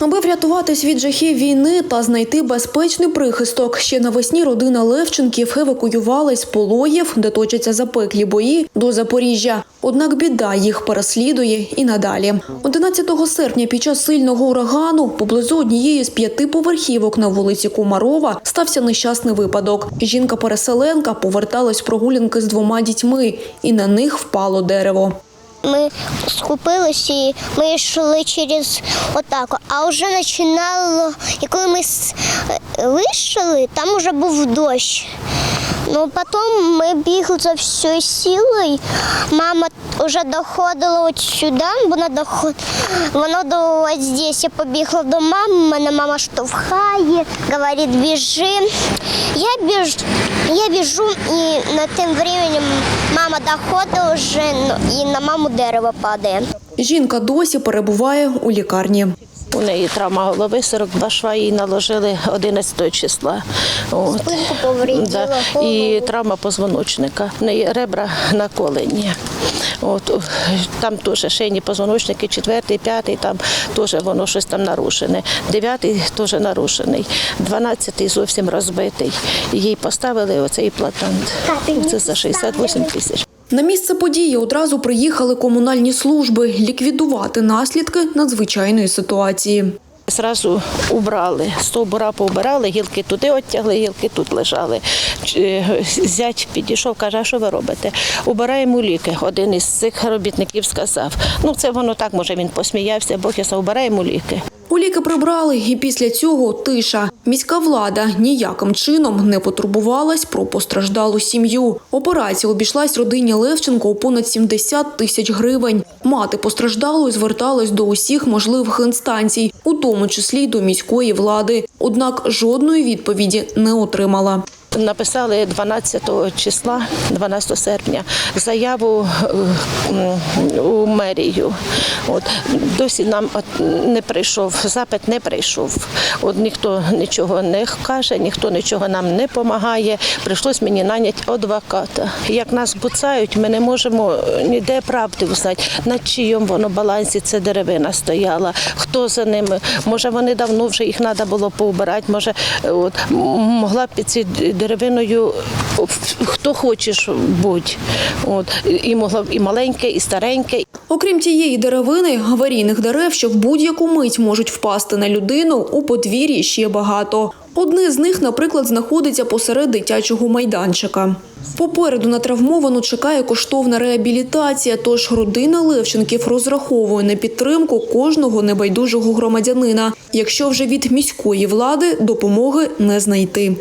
Аби врятуватись від жахів війни та знайти безпечний прихисток, ще навесні родина Левченків евакуювалась з Полоїв, де точаться запеклі бої, до Запоріжжя. Однак біда їх переслідує і надалі. 11 серпня під час сильного урагану поблизу однієї з п'яти поверхівок на вулиці Кумарова стався нещасний випадок. Жінка-переселенка поверталась прогулянки з двома дітьми, і на них впало дерево. Ми скупилися і ми йшли через отаку. А вже починало, коли ми е, вийшли, там вже був дощ. Ну, потім ми бігли за всією силою. Мама вже доходила от сюди, вона доход... вона до здесь. Я побігла до мами, мене мама штовхає, говорить, біжи. Я біж... я біжу, і на тим временем мама доходить вже, і на маму дерево падає. Жінка досі перебуває у лікарні. У неї травма голови, 42 шва їй наложили 11 числа. От. Да. І травма позвоночника. В неї ребра наколені. От. Там теж шийні позвоночники, четвертий, п'ятий, там теж воно щось там нарушене. Дев'ятий теж нарушений. Дванадцятий зовсім розбитий. Їй поставили оцей імплантант. Це за 68 тисяч. На місце події одразу приїхали комунальні служби ліквідувати наслідки надзвичайної ситуації. Зразу убрали, стовбура поубирали, гілки туди оттягли, гілки тут лежали. Е, Зять підійшов, каже, а що ви робите? Убираємо ліки. Один із цих робітників сказав. Ну, це воно так, може, він посміявся, Бог я убираємо ліки. Уліки прибрали, і після цього тиша. Міська влада ніяким чином не потурбувалась про постраждалу сім'ю. Операція обійшлась родині Левченко у понад 70 тисяч гривень. Мати постраждалої зверталась до усіх можливих інстанцій, у тому числі й до міської влади. Однак жодної відповіді не отримала. Написали 12 числа, 12 серпня, заяву е, у мерію. От досі нам не прийшов, запит не прийшов. От ніхто нічого не каже, ніхто нічого нам не допомагає. Прийшлось мені наняти адвоката. Як нас буцають, ми не можемо ніде правди узнати, на чийому воно балансі ця деревина стояла, хто за ними. Може, вони давно вже їх треба було поубирати, може, е, от, могла б під цією деревиною хто хочеш будь. От, і могла і маленьке, і стареньке, Окрім тієї деревини, аварійних дерев, що в будь-яку мить можуть впасти на людину, у подвір'ї ще багато. Одне з них, наприклад, знаходиться посеред дитячого майданчика. Попереду на травмовану чекає коштовна реабілітація, тож родина Левченків розраховує на підтримку кожного небайдужого громадянина, якщо вже від міської влади допомоги не знайти.